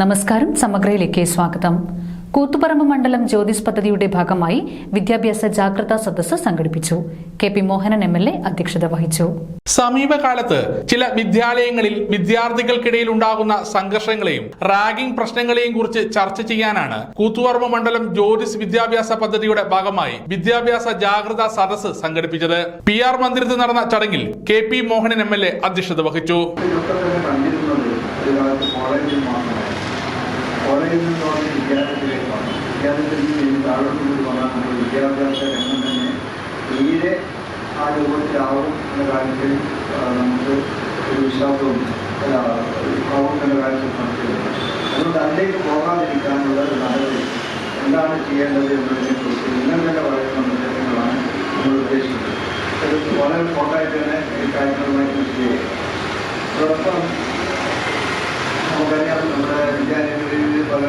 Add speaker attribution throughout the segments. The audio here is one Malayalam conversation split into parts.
Speaker 1: നമസ്കാരം സമഗ്രയിലേക്ക് സ്വാഗതം. കൂത്തുപറമ്പ് മണ്ഡലം ജ്യോതിസ് പദ്ധതിയുടെ ഭാഗമായി വിദ്യാഭ്യാസ ജാഗ്രതാ സദസ്സ് സംഘടിപ്പിച്ചു. K P Mohanan M L A അധ്യക്ഷത വഹിച്ചു.
Speaker 2: സമീപകാലത്ത് ചില വിദ്യാലയങ്ങളിൽ വിദ്യാർത്ഥികൾക്കിടയിൽ ഉണ്ടാകുന്ന സംഘർഷങ്ങളെയും റാഗിംഗ് പ്രശ്നങ്ങളെയും കുറിച്ച് ചർച്ച ചെയ്യാനാണ് കൂത്തുപറമ്പ് മണ്ഡലം ജ്യോതിസ് വിദ്യാഭ്യാസ പദ്ധതിയുടെ ഭാഗമായി വിദ്യാഭ്യാസ ജാഗ്രതാ സദസ്സ് സംഘടിപ്പിച്ചത്. പി ആർ മന്ദിരത്തിൽ നടന്ന ചടങ്ങിൽ K P Mohanan M L A അധ്യക്ഷത വഹിച്ചു.
Speaker 3: കോളേജിൽ മാത്രമാണ് കോളേജിൽ നിന്ന് താഴോട്ട് വന്നാൽ നമ്മൾ വിദ്യാഭ്യാസ രംഗം തന്നെ തീരെ ആ രൂപത്തിലാവും എന്ന കാര്യത്തിൽ നമുക്ക് ഒരു വിശ്വാസവും ആവും എന്ന കാര്യത്തിൽ സംശയമില്ല അതുകൊണ്ട് അതിലേക്ക് പോകാതിരിക്കാനുള്ള ഒരു നടപടി എന്താണ് ചെയ്യേണ്ടത് എന്നതിനെ കുറിച്ച് നിങ്ങൾ തന്നെ പറയുന്ന നിർദ്ദേശങ്ങളാണ് നമ്മൾ ഉദ്ദേശിക്കുന്നത് അത് വളരെ ഫോട്ടായിട്ട് തന്നെ ഈ കാര്യങ്ങളുമായി കൃഷി ചെയ്യുക അതോടൊപ്പം നമുക്കറിയാം നമ്മുടെ വിദ്യാലയങ്ങളിൽ പല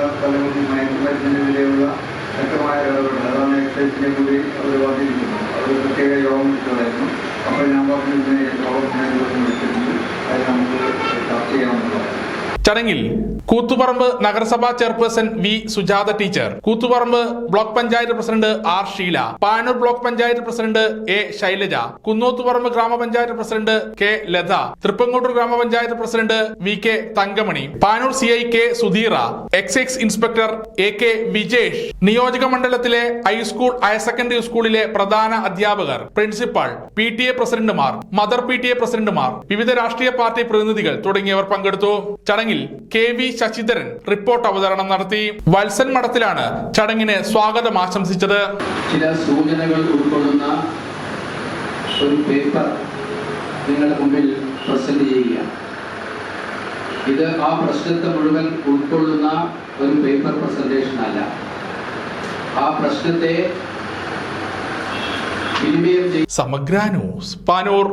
Speaker 3: എക്സൈസിനെ കൂടി അവർ ബാധിക്കുന്നത് അവർ പ്രത്യേക യോഗം വിളിച്ചതായിരുന്നു. അപ്പോൾ ഞാൻ പറഞ്ഞു ഇതിനെ യോഗത്തിന് ദിവസം വിളിച്ചിട്ടുണ്ട് അത് നമുക്ക് ചർച്ച ചെയ്യാവുന്നതാണ്
Speaker 2: ചടങ്ങിൽ കൂത്തുപറമ്പ് നഗരസഭാ chairperson V Sujatha teacher Koothuparamba block panchayat president R Sheela Panoor block panchayat president A Shailaja Kunnothuparamba ഗ്രാമപഞ്ചായത്ത് പ്രസിഡന്റ് കെ ലത തൃപ്പങ്കോട്ടൂർ ഗ്രാമപഞ്ചായത്ത് president V K Thankamani Panoor C I K Sudheera excise inspector A K Vijesh നിയോജക മണ്ഡലത്തിലെ ഹൈസ്കൂൾ ഹയർ സെക്കൻഡറി സ്കൂളിലെ പ്രധാന അധ്യാപകർ പ്രിൻസിപ്പാൾ പി ടി എ പ്രസിഡന്റുമാർ മദർ പി ടി എ പ്രസിഡന്റുമാർ വിവിധ രാഷ്ട്രീയ പാർട്ടി പ്രതിനിധികൾ തുടങ്ങിയവർ പങ്കെടുത്തു. ചടങ്ങിൽ കെ വി ശശിധരൻ റിപ്പോർട്ട് അവതരണം നടത്തി. വത്സൻ മഠത്തിലാണ് ചടങ്ങിന് സ്വാഗതം ആശംസിച്ചത്.
Speaker 4: ചില സൂചനകൾ ഉൾക്കൊള്ളുന്ന ഒരു പേപ്പർ നിങ്ങളുടെ മുമ്പിൽ പ്രസന്റ് ചെയ്യുക ഇത് ആ പ്രശ്നത്തെ മുഴുവൻ ഉൾക്കൊള്ളുന്ന ഒരു പേപ്പർ പ്രസന്റേഷൻ അല്ല. ആ പ്രശ്നത്തെ വിനിമയം ചെയ്യ
Speaker 2: സമഗ്ര ന്യൂസ് പാനൂർ.